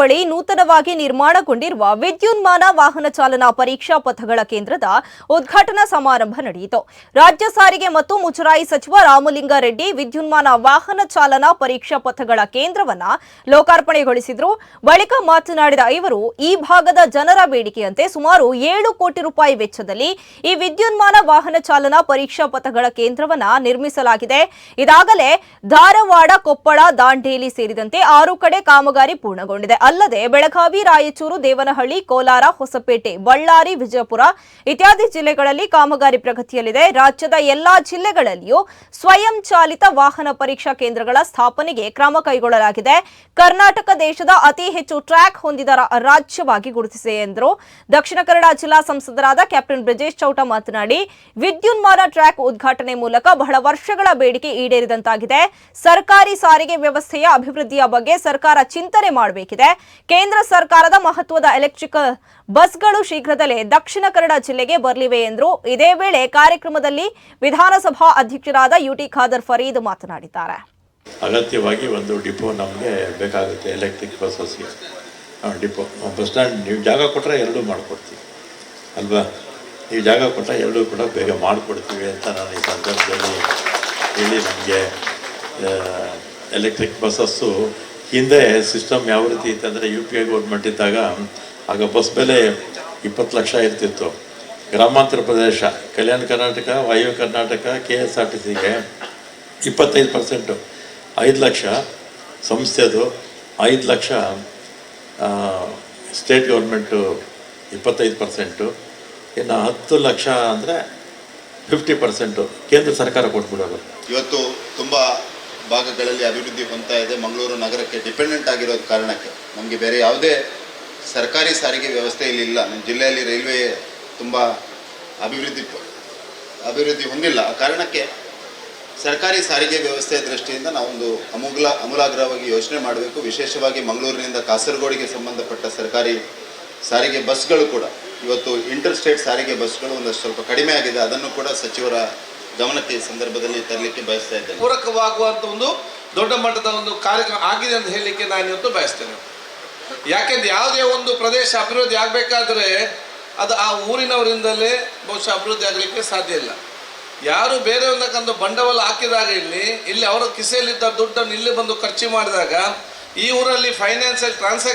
ಬಳಿ ನೂತನವಾಗಿ ನಿರ್ಮಾಣಗೊಂಡಿರುವ ವಿದ್ಯುನ್ಮಾನ ವಾಹನ ಚಾಲನಾ ಪರೀಕ್ಷಾ ಪಥಗಳ ಕೇಂದ್ರದ ಉದ್ಘಾಟನಾ ಸಮಾರಂಭ ನಡೆಯಿತು. ರಾಜ್ಯ ಸಾರಿಗೆ ಮತ್ತು ಮುಜರಾಯಿ ಸಚಿವ ರಾಮಲಿಂಗಾರೆಡ್ಡಿ ವಿದ್ಯುನ್ಮಾನ ವಾಹನ ಚಾಲನಾ ಪರೀಕ್ಷಾ ಪಥಗಳ ಕೇಂದ್ರವನ್ನ ಲೋಕಾರ್ಪಣೆಗೊಳಿಸಿದ್ರು. ಬಳಿಕ ಮಾತನಾಡಿದ ಇವರು, ಈ ಭಾಗದ ಜನರ ಬೇಡಿಕೆಯಂತೆ ಸುಮಾರು ಏಳು ಕೋಟಿ ರೂಪಾಯಿ ವೆಚ್ಚದಲ್ಲಿ ಈ ವಿದ್ಯುನ್ಮಾನ ವಾಹನ ಚಾಲನಾ ಪರೀಕ್ಷಾ ಪಥಗಳ ಕೇಂದ್ರವನ್ನ ನಿರ್ಮಿಸಲಾಗಿದೆ. ಇದಾಗಲೇ ಧಾರವಾಡ, ಕೊಪ್ಪಳ, ದಾಂಡೇಲಿ ಸೇರಿದಂತೆ ಆರು ಕಡೆ ಕಾಮಗಾರಿ ಪೂರ್ಣಗೊಂಡಿದೆ. ಅಲ್ಲದೆ ಬೆಳಗಾವಿ, ರಾಯಚೂರು, ದೇವನಹಳ್ಳಿ, ಕೋಲಾರ, ಹೊಸಪೇಟೆ, ಬಳ್ಳಾರಿ, ವಿಜಯಪುರ ಇತ್ಯಾದಿ ಜಿಲ್ಲೆಗಳಲ್ಲಿ ಕಾಮಗಾರಿ ಪ್ರಗತಿಯಲ್ಲಿದೆ. ರಾಜ್ಯದ ಎಲ್ಲಾ ಜಿಲ್ಲೆಗಳಲ್ಲಿಯೂ ಸ್ವಯಂ ಚಾಲಿತ ವಾಹನ ಪರೀಕ್ಷಾ ಕೇಂದ್ರಗಳ ಸ್ಥಾಪನೆಗೆ ಕ್ರಮ ಕೈಗೊಳ್ಳಲಾಗಿದೆ. ಕರ್ನಾಟಕ ದೇಶದ ಅತಿ ಹೆಚ್ಚು ಟ್ರ್ಯಾಕ್ ಹೊಂದಿದ ರಾಜ್ಯವಾಗಿ ಗುರುತಿಸಿದೆ ಎಂದರು. ದಕ್ಷಿಣ ಕನ್ನಡ ಜಿಲ್ಲಾ ಸಂಸದರಾದ ಕ್ಯಾಪ್ಟನ್ ಬ್ರಿಜೇಶ್ ಚೌಟ ಮಾತನಾಡಿ, ವಿದ್ಯುನ್ಮಾನ ಟ್ರ್ಯಾಕ್ ಉದ್ಘಾಟನೆ ಮೂಲಕ ಬಹಳ ವರ್ಷಗಳ ಬೇಡಿಕೆ ಈಡೇರಿದಂತಾಗಿದೆ. ಸರ್ಕಾರಿ ಸಾರಿಗೆ ವ್ಯವಸ್ಥೆಯ ಅಭಿವೃದ್ಧಿಯ ಬಗ್ಗೆ ಸರ್ಕಾರ ಚಿಂತನೆ ಮಾಡಬೇಕಿದೆ. ಕೇಂದ್ರ ಸರ್ಕಾರದ ಮಹತ್ವದ ಎಲೆಕ್ಟ್ರಿಕಲ್ ಬಸ್ಗಳು ಶೀಘ್ರದಲ್ಲೇ ದಕ್ಷಿಣ ಕನ್ನಡ ಜಿಲ್ಲೆಗೆ ಬರಲಿವೆ ಎಂದರು. ಇದೇ ವೇಳೆ ಕಾರ್ಯಕ್ರಮದಲ್ಲಿ ವಿಧಾನಸಭಾ ಅಧ್ಯಕ್ಷರಾದ ಯುಟಿ ಖಾದರ್ ಫರೀದ್ ಮಾತನಾಡಿದ್ದಾರೆ. ಅಗತ್ಯವಾಗಿ ಒಂದು ಡಿಪೋ ನಮಗೆ ಬೇಕಾಗುತ್ತೆ ಎಲೆಕ್ಟ್ರಿಕ್ ಬಸ್ಸಿಗೆ ಡಿಪೋ ಬಸ್ ಸ್ಟ್ಯಾಂಡ್ ನೀವು ಜಾಗ ಕೊಟ್ಟರೆ ಎರಡೂ ಮಾಡಿಕೊಡ್ತೀವಿ. ಅಲ್ವಾ? ನೀವು ಜಾಗ ಕೊಟ್ಟರೆ ಎರಡೂ ಕೂಡ ಬೇಗ ಮಾಡಿಕೊಡ್ತೀವಿ ಅಂತ ನಾನು ಈ ಸಂದರ್ಭದಲ್ಲಿ ಹೇಳಿ ನಮಗೆ ಎಲೆಕ್ಟ್ರಿಕ್ ಬಸ್ಸಸ್ಸು ಹಿಂದೆ ಸಿಸ್ಟಮ್ ಯಾವ ರೀತಿ ಇತ್ತಂದರೆ ಯು ಪಿ ಐ ಗೌರ್ಮೆಂಟ್ ಇದ್ದಾಗ ಆಗ ಬಸ್ ಬೆಲೆ ಇಪ್ಪತ್ತು ಲಕ್ಷ ಇರ್ತಿತ್ತು. ಗ್ರಾಮಾಂತರ ಪ್ರದೇಶ, ಕಲ್ಯಾಣ ಕರ್ನಾಟಕ ವಾಯು Karnataka K S R T ಸಿಗೆ ಇಪ್ಪತ್ತೈದು ಪರ್ಸೆಂಟು ಐದು ಲಕ್ಷ ಸಂಸ್ಥೆದು ಐದು ಲಕ್ಷ ಸ್ಟೇಟ್ ಗೌರ್ಮೆಂಟು ಇಪ್ಪತ್ತೈದು ಪರ್ಸೆಂಟು ಇನ್ನು ಹತ್ತು ಲಕ್ಷ ಅಂದರೆ ಫಿಫ್ಟಿ ಪರ್ಸೆಂಟು ಕೇಂದ್ರ ಸರ್ಕಾರ ಕೊಟ್ಬಿಡೋದು. ಇವತ್ತು ತುಂಬ ಭಾಗಗಳಲ್ಲಿ ಅಭಿವೃದ್ಧಿ ಹೊಂದ್ತಾ ಇದೆ. ಮಂಗಳೂರು ನಗರಕ್ಕೆ ಡಿಪೆಂಡೆಂಟ್ ಆಗಿರೋ ಕಾರಣಕ್ಕೆ. ನಮಗೆ ಬೇರೆ ಯಾವುದೇ ಸರ್ಕಾರಿ ಸಾರಿಗೆ ವ್ಯವಸ್ಥೆ ಇಲ್ಲಿ ಇಲ್ಲ ನಮ್ಮ ಜಿಲ್ಲೆಯಲ್ಲಿ ರೈಲ್ವೆ ತುಂಬ ಅಭಿವೃದ್ಧಿ ಅಭಿವೃದ್ಧಿ ಹೊಂದಿಲ್ಲ. ಆ ಕಾರಣಕ್ಕೆ ಸರ್ಕಾರಿ ಸಾರಿಗೆ ವ್ಯವಸ್ಥೆಯ ದೃಷ್ಟಿಯಿಂದ ನಾವೊಂದು ಅಮೂಲ ಅಮೂಲಾಗ್ರವಾಗಿ ಯೋಚನೆ ಮಾಡಬೇಕು. ವಿಶೇಷವಾಗಿ ಮಂಗಳೂರಿನಿಂದ ಕಾಸರಗೋಡಿಗೆ ಸಂಬಂಧಪಟ್ಟ ಸರ್ಕಾರಿ ಸಾರಿಗೆ ಬಸ್ಗಳು ಕೂಡ. ಇವತ್ತು ಇಂಟರ್ ಸ್ಟೇಟ್ ಸಾರಿಗೆ ಬಸ್ಗಳು ಒಂದಷ್ಟು ಸ್ವಲ್ಪ ಕಡಿಮೆ ಆಗಿದೆ. ಅದನ್ನು ಕೂಡ ಸಚಿವರ ಗಮನಕ್ಕೆ ಸಂದರ್ಭದಲ್ಲಿ ತರಲಿಕ್ಕೆ ಬಯಸ್ತಾ ಇದ್ದೇನೆ. ಪೂರಕವಾಗುವಂಥ ಒಂದು ದೊಡ್ಡ ಮಟ್ಟದ ಒಂದು ಕಾರ್ಯಕ್ರಮ ಆಗಿದೆ ಅಂತ ಹೇಳಲಿಕ್ಕೆ ನಾನು ಇವತ್ತು ಬಯಸ್ತೇನೆ. ಯಾಕೆಂದ್ರೆ ಯಾವುದೇ ಒಂದು ಪ್ರದೇಶ ಅಭಿವೃದ್ಧಿ ಆಗಬೇಕಾದ್ರೆ ಅದು ಆ ಊರಿನವರಿಂದಲೇ ಬಹುಶಃ ಅಭಿವೃದ್ಧಿ ಆಗಲಿಕ್ಕೆ ಸಾಧ್ಯ ಇಲ್ಲ. ಯಾರು ಬೇರೆಯವರಕ್ಕಂದು ಬಂಡವಾಳ ಹಾಕಿದಾಗ ಇಲ್ಲಿ ಇಲ್ಲಿ ಅವರ ಕಿಸೆಯಲ್ಲಿದ್ದ ದುಡ್ಡನ್ನು ಇಲ್ಲಿ ಬಂದು ಖರ್ಚು ಮಾಡಿದಾಗ ಈ ಊರಲ್ಲಿ ಫೈನಾನ್ಸಿಯಲ್ ಟ್ರಾನ್ಸಾಕ್ಷನ್